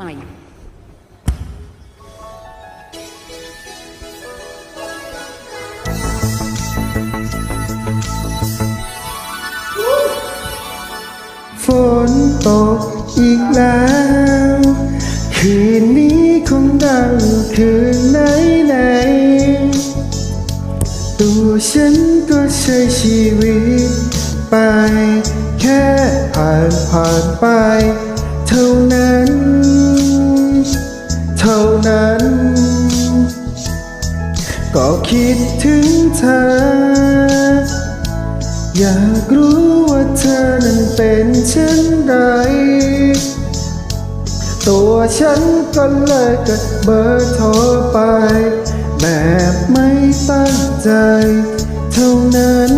หน่ฝนตกอีกแล้ว คืนนี้คงดังคืนไหนไหนตัวฉันก็ใช้ชีวิตไป แค่ผ่านผ่านไป เท่านั้น นั้น ก็คิดถึงเธอ อยากรู้ว่าเธอนั้นเป็นเช่นไร ตัวฉันก็เลยกดเบอร์โทรไป แบบไม่ตั้งใจเท่านั้น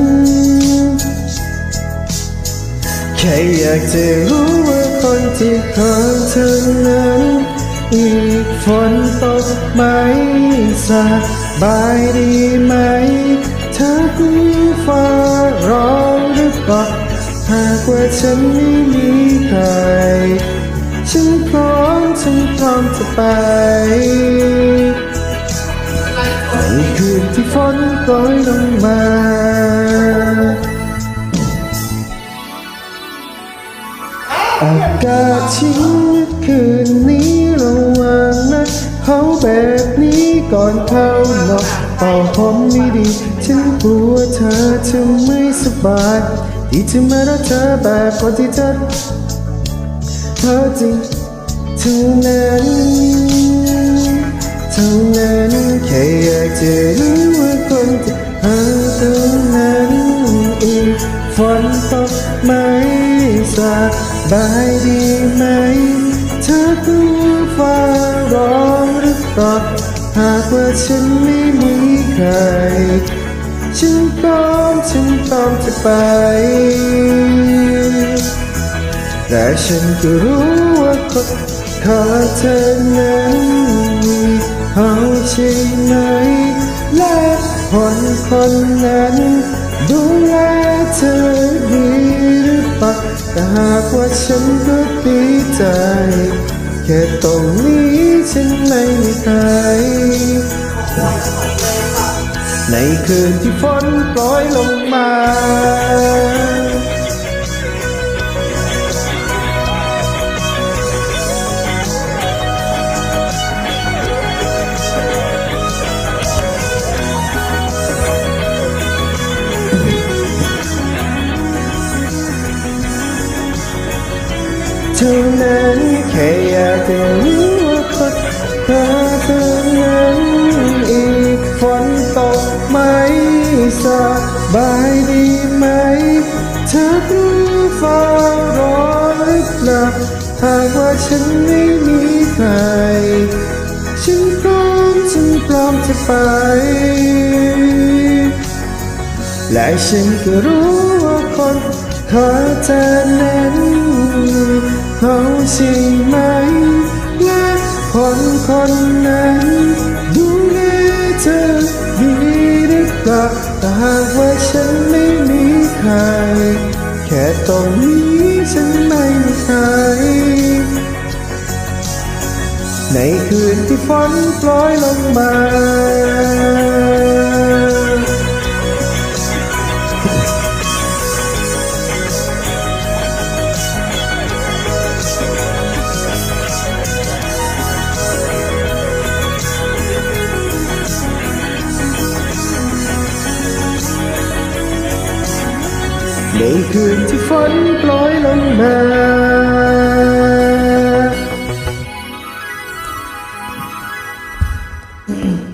แค่อยากจะรู้ว่าคนที่คอยเธอนั้น อีกฝนตกไหมสบายดีไหมเธอคุ้ฟ้าร้องหรือเปล่าหากว่าฉันไม่มีใคร ฉันพร้อมฉันพร้อมจะไปในคืนที่ฝนโปรยลงมาอากาศชิ้น ก่อนเข้านอนเป่าผมไม่ดีฉันกลัวเธอจะไม่สบายที่จะมารักเธอแบบคนที่เธอเธอจริงเท่านั้นเท่านั้นแค่อยากจะรู้ว่าคนที่หาเท่านั้นอีกฝนตกไหมสบายดีไหมเธอตัวฟ้าร้องหรือเปล่า หากว่าฉันไม่มีใคร ฉันพร้อมฉันพร้อมจะไป แต่ฉันก็รู้ว่าคนขาเธอนั้นมีเขาใช่ไหม และคนคนนั้น ดูแลเธอดีหรือเปล่าแต่หากว่าฉันก็ดีใจ แค่ตรงนี้ฉันไม่มีใคร ในคืนที่ฝนโปรยลงมา เท่านั้น แค่อยากจะรู้ว่าคนเธอเท่านั้นอีกฝนตกไหมสบายดีไหมเธอรู้ฟ้าร้อนหรือเปล่าหากว่าฉันไม่มีใคร ฉันพร้อมฉันพร้อมจะไปและฉันก็รู้ว่าคนขอเธอนั้น ใช่ไหม และคนคนนั้น ดูแลเธอดีหรือเปล่าแต่หากว่าฉันไม่มีใคร แค่ตรงนี้ฉันไม่มีใคร ในคืนที่ฝนโปรยลงมา ในคืนที่ฝนปล่อยลงมาค